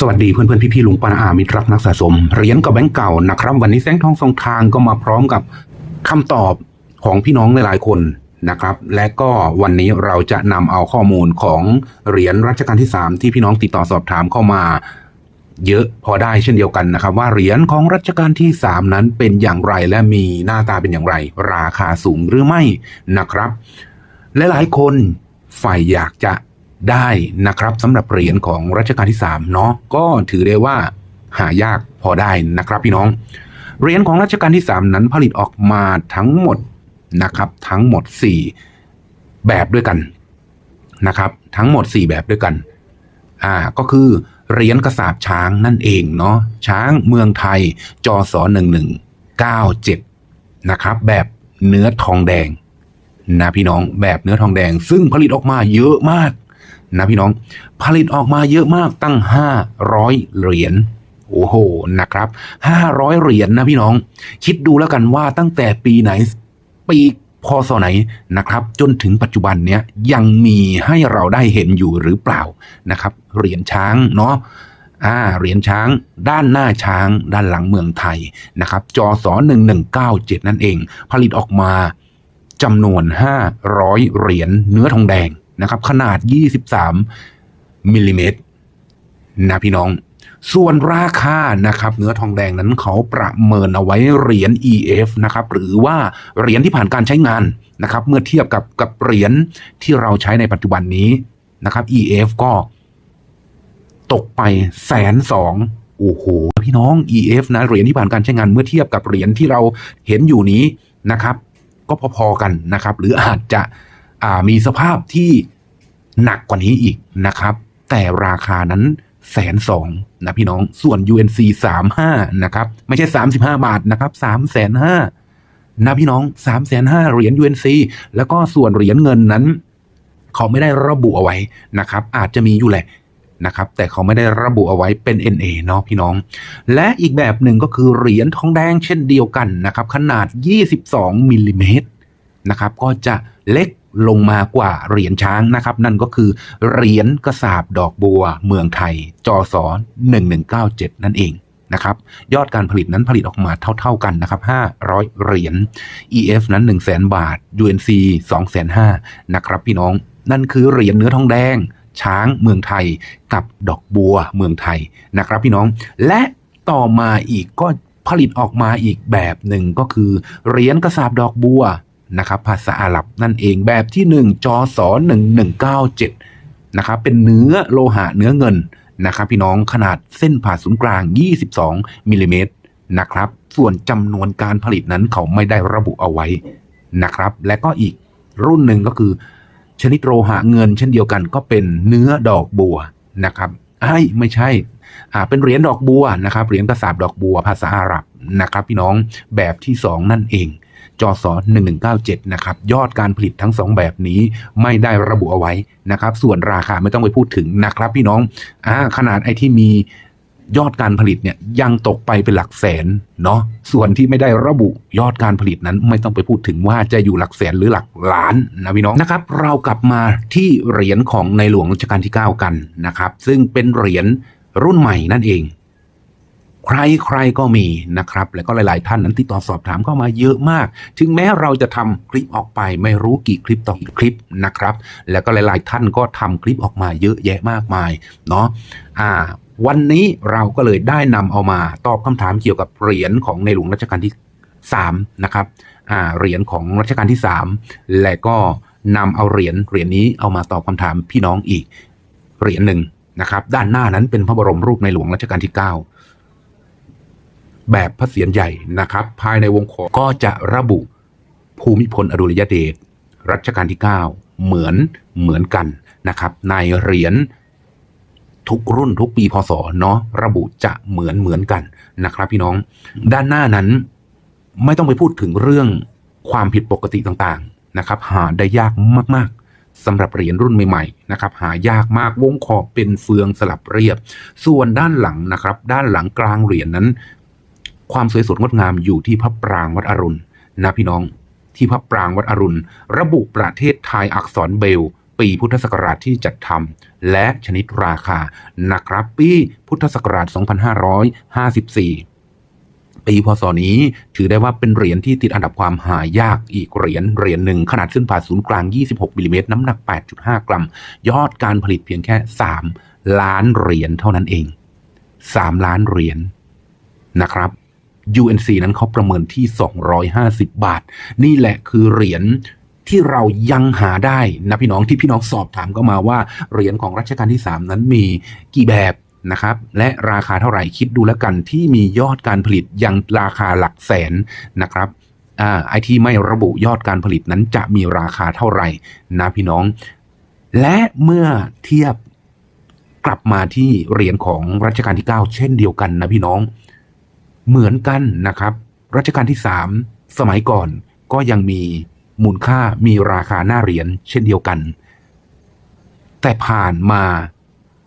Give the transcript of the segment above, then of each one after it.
สวัสดีเพื่อนเพื่อนพี่พี่ๆลุงปานาอามิตรรักนักสะสมเหรียญกับแบงก์เก่านะครับ วันนี้แสงทองสองทางก็มาพร้อมกับคำตอบของพี่น้องหลายๆคนนะครับ และก็วันนี้เราจะนำเอาข้อมูลของเหรียญรัชกาลที่ 3 ที่พี่น้องติดต่อสอบถามเข้ามา เยอะพอได้เช่นเดียวกันนะครับ ว่าเหรียญของรัชกาลที่ 3 นั้นเป็นอย่างไรและมีหน้าตาเป็นอย่างไร ราคาสูงหรือไม่นะครับ และหลายคนฝ่ายอยากจะ ได้นะครับสำหรับเหรียญของรัชกาลที่3เนาะก็ถือได้ว่าหายากพอได้นะครับพี่น้องเหรียญของรัชกาลที่ 3 นั้นผลิตออกมาทั้งหมดนะครับ ทั้งหมด 4 แบบด้วยกันนะครับ ทั้งหมด 4 แบบด้วยกันอ่าก็คือเหรียญกระสาบช้างนั่นเองเนาะช้างเมืองไทยจศหนึ่งหนึ่งเก้าเจ็ดนะครับ แบบเนื้อทองแดงนะพี่น้องแบบเนื้อทองแดง ซึ่งผลิตออกมาเยอะมาก นะพี่น้อง ผลิตออกมาเยอะมากตั้งห้าร้อยเหรียญโอ้โหนะครับห้าร้อยเหรียญนะพี่น้อง คิดดูแล้วกันว่าตั้งแต่ปีไหนปีพศไหนนะครับ จนถึงปัจจุบันเนี้ยยังมีให้เราได้เห็นอยู่หรือเปล่านะครับ เหรียญช้างเนาะอ่าเหรียญช้างด้านหน้าช้างด้านหลังเมืองไทยนะครับจศหนึ่งหนึ่งเก้าเจ็ดนั่นเอง ผลิตออกมาจำนวน 500 เหรียญเนื้อทองแดง นะครับ ขนาด 23มิลลิเมตรนะพี่น้อง ส่วนราคานะครับ เนื้อทองแดงนั้นเขาประเมินเอาไว้เหรียญ EF นะครับ หรือว่าเหรียญที่ผ่านการใช้งานนะครับ เมื่อเทียบกับกับเหรียญที่เราใช้ในปัจจุบันนี้นะครับ EF ก็ตกไปแสนสองโอ้โหพี่น้อง EF นะเหรียญที่ผ่านการใช้งานเมื่อเทียบกับเหรียญที่เราเห็นอยู่นี้นะครับ ก็พอๆกันนะครับ หรืออาจจะ มีสภาพที่หนักกว่านี้อีกนะครับ แต่ราคานั้นแสนสองนะพี่น้องส่วน UNC สามห้านะครับ ไม่ใช่สามสิบห้าบาทนะครับสามแสนห้านะพี่น้องสามแสนห้าเหรียญ UNC แล้วก็ส่วนเหรียญเงินนั้น เขาไม่ได้ระบุเอาไว้นะครับ อาจจะมีอยู่แหละนะครับ แต่เขาไม่ได้ระบุเอาไว้เป็น NA เนาะพี่น้อง และอีกแบบหนึ่งก็คือเหรียญทองแดงเช่นเดียวกันนะครับ ขนาด 22มิลลิเมตรนะครับ ก็จะเล็ก ลงมากว่าเหรียญช้างนะครับ นั่นก็คือเหรียญกระสาบดอกบัวเมืองไทยจศ1197 นั่นเองนะครับยอดการผลิตนั้นผลิตออกมาเท่า ๆกันนะครับ 500 เหรียญ EF นั้น 1 0 0 0 0 0 บาท UNC 2 5 0 0 0นะครับพี่น้องนั่นคือเหรียญเนื้อทองแดง ช้างเมืองไทยกับดอกบัวเมืองไทยนะครับพี่น้อง และต่อมาอีกก็ผลิตออกมาอีกแบบหนึ่งก็คือเหรียญกระสาบดอกบัว นะครับภาษาอาหรับนั่นเองแบบที่ 1จศ1197นะครับเป็นเนื้อโลหะเนื้อเงินนะครับพี่น้องขนาดเส้นผ่าศูนย์กลาง 22มิลลิเมตรนะครับส่วนจำนวนการผลิตนั้นเขาไม่ได้ระบุเอาไว้นะครับ และก็อีกรุ่นหนึ่งก็คือ ชนิดโลหะเงินเช่นเดียวกันก็เป็นเนื้อดอกบัวนะครับไอ้ไม่ใช่อ่าเป็นเหรียญดอกบัวนะครับเหรียญกระสาบดอกบัวภาษาอาหรับนะครับ พี่น้องแบบที่สองนั่นเอง จศ1197 นะครับ ยอดการผลิตทั้งสองแบบนี้ไม่ได้ระบุเอาไว้นะครับ ส่วนราคาไม่ต้องไปพูดถึงนะครับ พี่น้องอ่าขนาดไอ้ที่มียอดการผลิตเนี่ยยังตกไปเป็นหลักแสนเนาะส่วนที่ไม่ได้ระบุยอดการผลิตนั้นไม่ต้องไปพูดถึงว่าจะอยู่หลักแสนหรือหลักล้านนะพี่น้องนะครับ เรากลับมาที่เหรียญของในหลวงรัชกาลที่ 9 กันนะครับ ซึ่งเป็นเหรียญรุ่นใหม่นั่นเอง ใครใครก็มีนะครับ แล้วก็หลาย ๆ ท่านนั้นติดต่อสอบถามเข้ามาเยอะมาก ถึงแม้เราจะทำคลิปออกไปไม่รู้กี่คลิปต่อกี่คลิปนะครับ แล้วก็หลาย ๆ ท่านก็ทำคลิปออกมาเยอะแยะมากมายเนาะอ่าวันนี้เราก็เลยได้นำเอามาตอบคำถามเกี่ยวกับเหรียญของในหลวงรัชกาลที่ 3 นะครับอ่าเหรียญของรัชกาลที่ 3 และก็นำเอาเหรียญเหรียญนี้เอามาตอบคำถามพี่น้องอีกเหรียญหนึ่งนะครับ ด้านหน้านั้นเป็นพระบรมรูปในหลวงรัชกาลที่ 9 แบบพระเศียรใหญ่นะครับ ภายในวงขอก็จะระบุภูมิพลอดุลยเดชรัชกาลที่ 9 เหมือนเหมือนกันนะครับ ในเหรียญทุกรุ่นทุกปีพศเนาะระบุจะเหมือนเหมือนกันนะครับ พี่น้องด้านหน้านั้นไม่ต้องไปพูดถึงเรื่องความผิดปกติต่างๆนะครับ หาได้ยากมากๆสำหรับเหรียญรุ่นใหม่ๆนะครับ หายากมากวงขอบเป็นเฟืองสลับเรียบ ส่วนด้านหลังนะครับ ด้านหลังกลางเหรียญนั้น ความสวยสดงดงามอยู่ที่พระปรางวัดอรุณนะพี่น้อง ที่พระปรางวัดอรุณ ระบุประเทศไทยอักษรเบล ปีพุทธศักราชที่จัดทำและชนิดราคานะครับปีพุทธศักราช 2554 ปีพศนี้ ถือได้ว่าเป็นเหรียญที่ติดอันดับความหายากอีกเหรียญเหรียญหนึ่งขนาดเส้นผ่าศูนย์กลาง 26มิลลิเมตรน้ำหนัก 8.5 กรัม ยอดการผลิตเพียงแค่ 3 ล้านเหรียญเท่านั้นเอง 3 ล้านเหรียญนะครับ UNC นั้นเขาประเมินที่ 250 บาท นี่แหละคือเหรียญที่เรายังหาได้นะพี่น้องที่พี่น้องสอบถามก็มาว่าเหรียญของรัชกาลที่ 3 นั้นมีกี่แบบนะครับและราคาเท่าไหร่คิดดูแล้วกันที่มียอดการผลิตยังราคาหลักแสนนะครับไอที่ไม่ระบุยอดการผลิตนั้นจะมีราคาเท่าไหร่นะพี่น้อง และเมื่อเทียบกลับมาที่เหรียญของรัชกาลที่ 9 เช่นเดียวกันนะพี่น้อง เหมือนกันนะครับ รัชกาลที่ 3 สมัยก่อนก็ยังมีมูลค่ามีราคาหน้าเหรียญเช่นเดียวกัน แต่ผ่านมา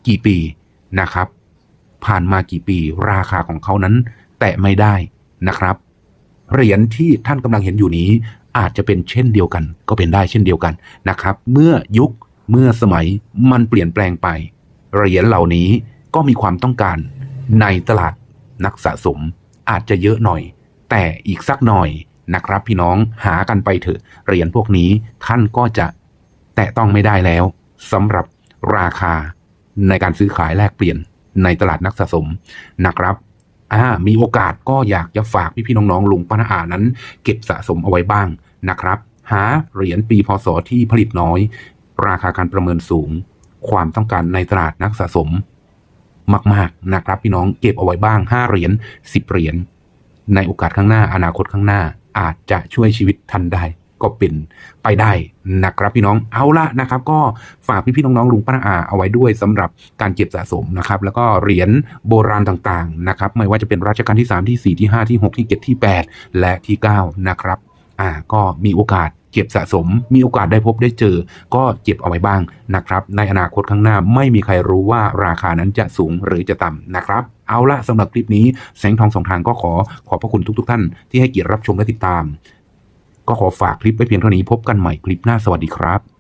กี่ปีนะครับ ผ่านมากี่ปี ราคาของเขานั้น แตะไม่ได้นะครับ เหรียญที่ท่านกำลังเห็นอยู่นี้ อาจจะเป็นเช่นเดียวกัน ก็เป็นได้เช่นเดียวกันนะครับ เมื่อยุคเมื่อสมัยมันเปลี่ยนแปลงไป เหรียญเหล่านี้ก็มีความต้องการในตลาดนักสะสม อาจจะเยอะหน่อย แต่อีกสักหน่อยนะครับพี่น้องหากันไปเถอะเหรียญพวกนี้ท่านก็จะแตะต้องไม่ได้แล้วสำหรับราคาในการซื้อขายแลกเปลี่ยนในตลาดนักสะสมนะครับอ่ามีโอกาสก็อยากจะฝากพี่ๆน้องๆลุงป้านาอานั้น เก็บสะสมเอาไว้บ้างนะครับ หาเหรียญปีพศที่ผลิตน้อย ราคาการประเมินสูง ความต้องการในตลาดนักสะสม มากๆนะครับพี่น้องเก็บเอาไว้บ้าง 5 เหรียญ10 เหรียญในโอกาสข้างหน้า อนาคตข้างหน้าอาจจะช่วยชีวิตท่านได้ก็เป็นไปได้นะครับพี่น้องเอาละนะครับ ก็ฝากพี่ๆน้องๆลุงป้าอาเอาไว้ด้วยสำหรับการเก็บสะสมนะครับ แล้วก็เหรียญโบราณต่างๆนะครับ ไม่ว่าจะเป็นรัชกาลที่ 3 ที่ 4 ที่ 5 ที่ 6 ที่ 7 ที่ 8 และที่ 9 นะครับ อ่าก็มีโอกาส เก็บสะสม มีโอกาสได้พบได้เจอ ก็เก็บเอาไว้บ้างนะครับ ในอนาคตข้างหน้าไม่มีใครรู้ว่าราคานั้นจะสูงหรือจะต่ำนะครับ เอาละสำหรับคลิปนี้แสงทองสองทางก็ขอขอบพระคุณทุก ๆทท่านที่ให้เกียรติรับชมและติดตาม ก็ขอฝากคลิปไว้เพียงเท่านี้พบกันใหม่คลิปหน้าสวัสดีครับ